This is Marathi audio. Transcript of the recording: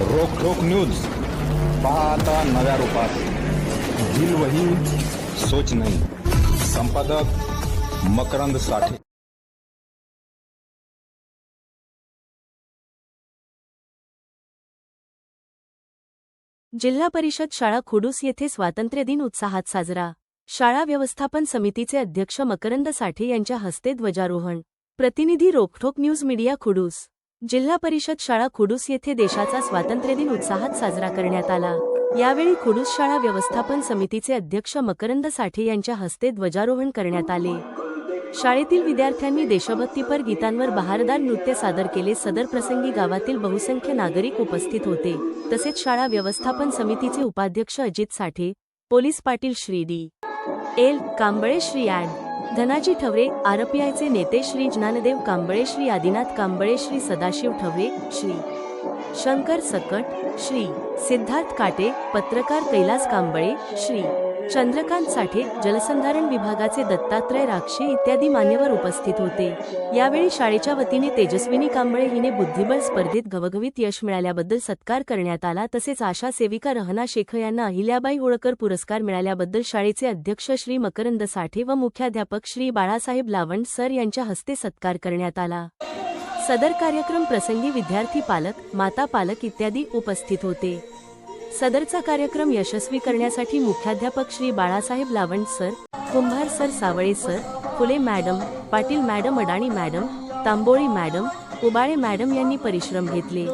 रोखोक न्यूज. पहा आता नव्या रूपात. दिल वही सोच नाही. संपादक मकरंद साठे. जिल्हा परिषद शाळा खुडूस येथे स्वातंत्र्य दिन उत्साहात साजरा. शाळा व्यवस्थापन समितीचे अध्यक्ष मकरंद साठे यांच्या हस्ते ध्वजारोहण. प्रतिनिधी रोखोक न्यूज मीडिया खुडूस. जिल्हा परिषद शाळा खुडूस येथे देशाचा स्वातंत्र्य दिन उत्साहात साजरा करण्यात आला. यावेळी खुडूस शाळा व्यवस्थापन समितीचे अध्यक्ष मकरंद साठे यांच्या हस्ते ध्वजारोहण करण्यात आले. शाळेतील विद्यार्थ्यांनी देशभक्तीपर गीतांवर बहारदार नृत्य सादर केले. सदर प्रसंगी गावातील बहुसंख्य नागरिक उपस्थित होते. तसेच शाळा व्यवस्थापन समितीचे उपाध्यक्ष Ajit Sathe police Patil Shri D. L. Kamble Shri ॲड. धनाजी ठवरे आरपीआयचे नेते श्री ज्ञानदेव कांबळे श्री आदिनाथ कांबळे श्री सदाशिव ठवरे श्री शंकर सकट श्री सिद्धार्थ काटे पत्रकार कैलास कांबळे श्री चंद्रकांत साठे जलसंधारण विभागाचे दत्तात्रय राक्षे इत्यादी मान्यवर उपस्थित होते. यावेळी शाळेच्या वतीने तेजस्विनी कांबळे हिने बुद्धिबळ स्पर्धेत घवघवीत यश मिळाल्याबद्दल सत्कार करण्यात आला तसेच आशा सेविका रहना शेख यांना अहिल्याबाई होळकर पुरस्कार मिळाल्याबद्दल शाळेचे अध्यक्ष श्री मकरंद साठे व मुख्याध्यापक श्री बाळासाहेब लावंड सर यांच्या हस्ते सत्कार करण्यात आला. सदर कार्यक्रम प्रसंगी विद्यार्थी पालक माता पालक इत्यादी उपस्थित होते. सदरचा कार्यक्रम यशस्वी करण्यासाठी मुख्याध्यापक Shri Balasaheb Lavand sir Kumbhar sir Savale sir Phule madam Patil madam Adani madam Tamboli madam Ubale madam यांनी परिश्रम घेतले.